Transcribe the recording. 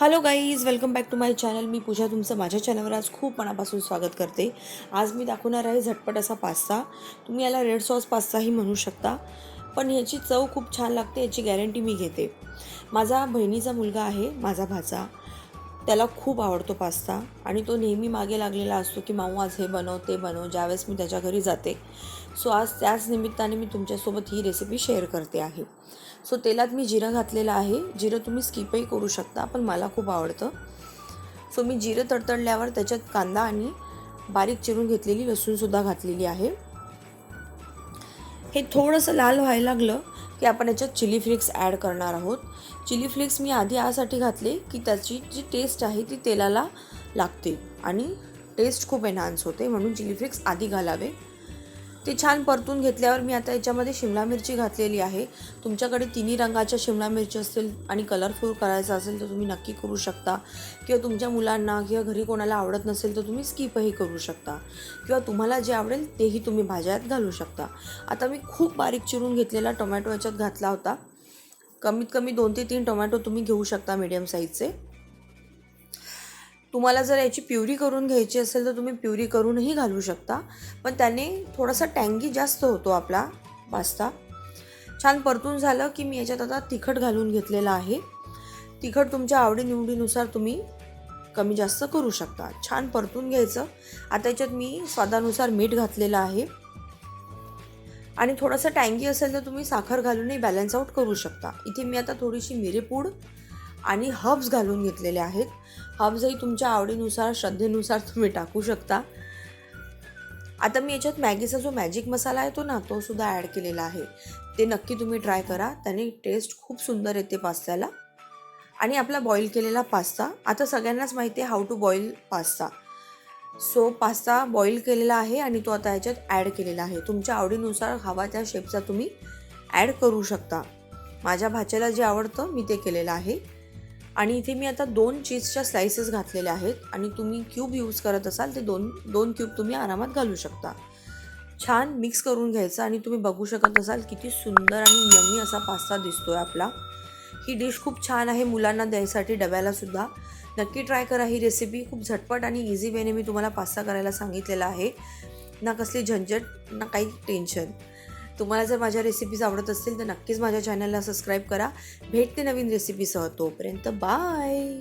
Hello guys welcome back to my channel मी पूजा तुमचं माझ्या चॅनलवर आज खूप मनापासून स्वागत करते. आज मी दाखवणार आहे झटपट असा पास्ता. तुम्ही याला रेड सॉस पास्ताही म्हणू शकता. पण ह्याची चव खूप छान लागते याची गॅरंटी मी घेते. माझा बहिणीचा मुलगा आहे माझा भाचा. त्याला खूप आवडतो पास्ता आणि तो नेहमी मागे लागलेला असतो की माऊ आज हे बनव ते बनव ज्यावेळेस मी त्याच्या घरी जाते. सो आज त्याच निमित्ताने मी तुमच्यासोबत ही रेसिपी शेअर करते आहे. सो तेलात मी जिरं घातलेलं आहे. जिरं तुम्ही स्किपही करू शकता पण मला खूप आवडतं. सो मी जिरं तडतडल्यावर त्याच्यात कांदा आणि बारीक चिरून घेतलेली लसूणसुद्धा घातलेली आहे. हे थोडंसं लाल व्हायला लागलं की आपण याच्यात चिली फ्लेक्स ॲड करणार आहोत. चिली फ्लेक्स मी आधी यासाठी घातले की त्याची जी टेस्ट आहे ती तेलाला लागते आणि टेस्ट खूप एन्हान्स होते म्हणून चिली फ्लेक्स आधी घालावे. ते छान परतून घेतल्यावर मी आता याच्यामध्ये शिमला मिरची घातलेली आहे. तुमच्याकडे तिन्ही रंगाच्या शिमला मिरची असतील आणि कलरफुल करायचं असेल तर तुम्ही नक्की करू शकता. किंवा तुमच्या मुलांना किंवा घरी कोणाला आवडत नसेल तर तुम्ही स्किपही करू शकता. किंवा तुम्हाला जे आवडेल तेही तुम्ही भाज्यात घालू शकता. आता मी खूप बारीक चिरून घेतलेला टोमॅटो याच्यात घातला होता. कमीत कमी दोन ते तीन टोमॅटो तुम्ही घेऊ शकता मीडियम साईजचे तुम्हाला जर याची प्युरी करून घ्यायची असेल तर तुम्ही प्युरी करूनही घालू शकता. पण त्याने थोडासा टँगी जास्त होतो आपला पास्ता. छान परतून झालं की मी याच्यात आता तिखट घालून घेतलेलं आहे. तिखट तुमच्या आवडीनिवडीनुसार तुम्ही कमी जास्त करू शकता. छान परतून घ्यायचं. आता याच्यात मी स्वादानुसार मीठ घातलेलं आहे. आणि थोडंसं टँगी असेल तर तुम्ही साखर घालूनही बॅलन्स आउट करू शकता. इथे मी आता थोडीशी मिरेपूड आणि हब्स घालून घेतलेले आहेत. हब्सही तुमच्या आवडीनुसार श्रद्धेनुसार तुम्ही टाकू शकता. आता मी याच्यात मॅगीचा जो मॅजिक मसाला आहे तो ना तो सुद्धा ॲड केलेला आहे. ते नक्की तुम्ही ट्राय करा. त्याने टेस्ट खूप सुंदर येते पास्त्याला. आणि आपला बॉईल केलेला पास्ता. आता सगळ्यांनाच माहिती आहे how to boil pasta. So pasta boil केलेला आहे आणि तो आता याच्यात ॲड केलेला आहे. तुमच्या आवडीनुसार हवा त्या शेपचा तुम्ही ॲड करू शकता. माझ्या भाच्याला जे आवडतं मी ते केलेलं आहे. आणि इथे मी आता दोन चीजच्या स्लायसेस घातलेल्या आहेत. आणि तुम्ही क्यूब यूज करत असाल ते दोन दोन क्यूब तुम्ही आरामात घालू शकता. छान मिक्स करून घ्यायचं आणि तुम्ही बघू शकत असाल किती सुंदर आणि यमी असा पास्ता दिसतोय आपला. ही डिश खूप छान आहे मुलांना द्यायसाठी डब्यालासुद्धा नक्की ट्राय करा ही रेसिपी खूप झटपट आणि इझी वेने मी तुम्हाला पास्ता करायला सांगितलेला आहे. ना कसली झंझट ना काही टेन्शन तुम्हाला जर माझ्या रेसिपीज आवडत असतील तर नक्कीच माझ्या चॅनलला सबस्क्राईब करा. भेटते नवीन रेसिपीसह तोपर्यंत. बाय